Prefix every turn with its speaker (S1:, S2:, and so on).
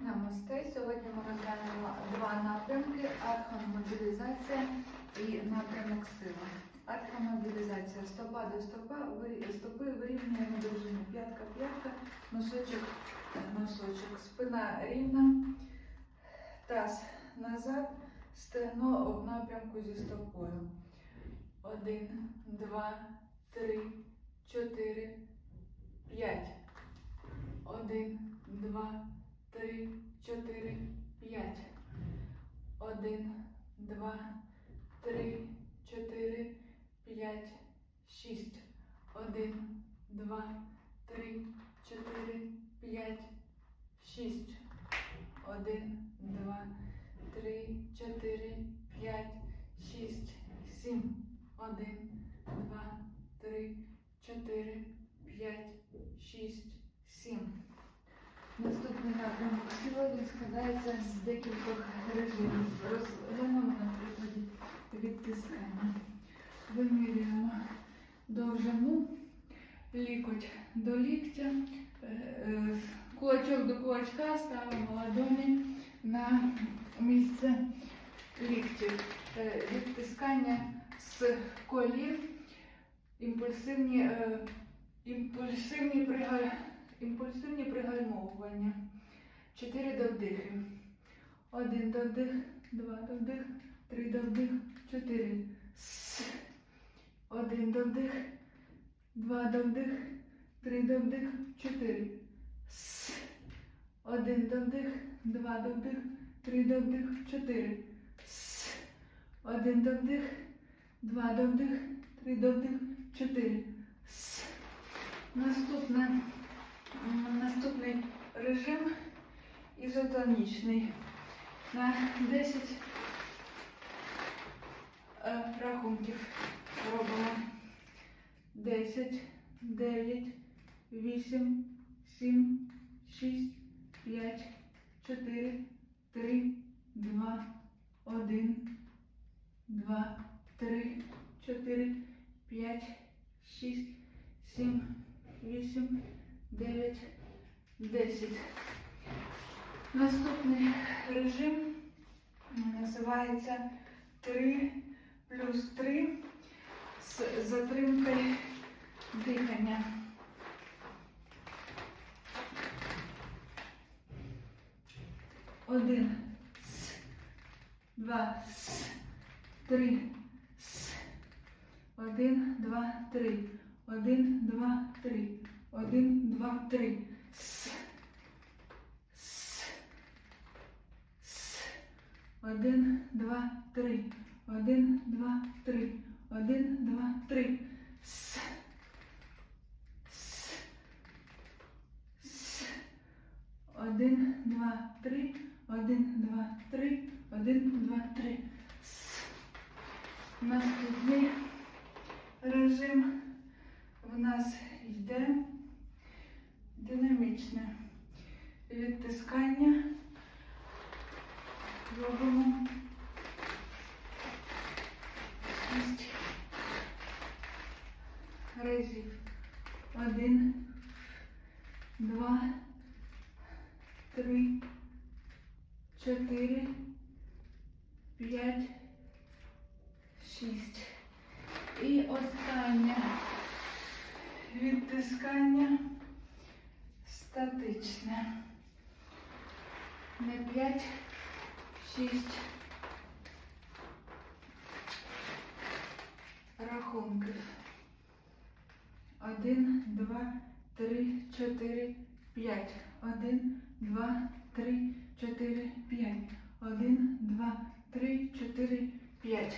S1: Намасте. Сьогодні ми розглянемо два напрямки: архомобілізація і напрямок сила. Архомобілізація стопа до стопа, стопи вирівнюємо довжину п'ятка, п'ятка, носочок, носочок, спина рівна, таз назад, стегно в напрямку зі стопою. Один, два, три, чотири, п'ять. Один, два, три, чотири, п'ять. Один, два, три, чотири, п'ять, шість. Один, два, три, чотири, п'ять, шість. Один, два, три, чотири, п'ять, шість, сім. Один, два, три, чотири, п'ять, шість, сім. Він складається з декількох режимів. Розглянемо на прикладі відтискання. Вимірюємо довжину, лікоть до ліктя, е, е, кулачок до кулачка, ставимо ладоні на місце ліктів. Е, Відтискання з колін, імпульсивні, імпульсивні прига- Імпульсивні пригальмовування. Чотири довдихи. Один довдих, два довдих, три довдих, чотири. Один довдих, два довдих, три довдих, чотири. Один довдих, два довдих, три довдих, чотири. Один довдих, два довдих, три довдих, чотири. Наступне. Наступний режим ізотонічний. На 10 е, рахунків робимо. 10, 9, 8, 7, 6, 5, 4, 3, 2, 1, 2, 3, 4, 5, 6, 7, 8, 9, 10. Наступний режим називається 3 плюс 3 з затримкою дихання. Один, с, два, с, три. Один, два, три. Один, два, три. Один, два, три. С. С. Один, два, три. Один, два, три. Один, два, три. С. С. С. Один, два, три. Один, два, три. Один, два, три. С. Наступний режим в нас йде динамічне відтискання. Робимо шість разів. Один, два, три, чотири, п'ять, шість. І останнє відтискання статичне. Не 5, 6 рахунків. 1, 2, 3, 4, 5. 1, 2, 3, 4, 5. 1, 2, 3, 4, 5.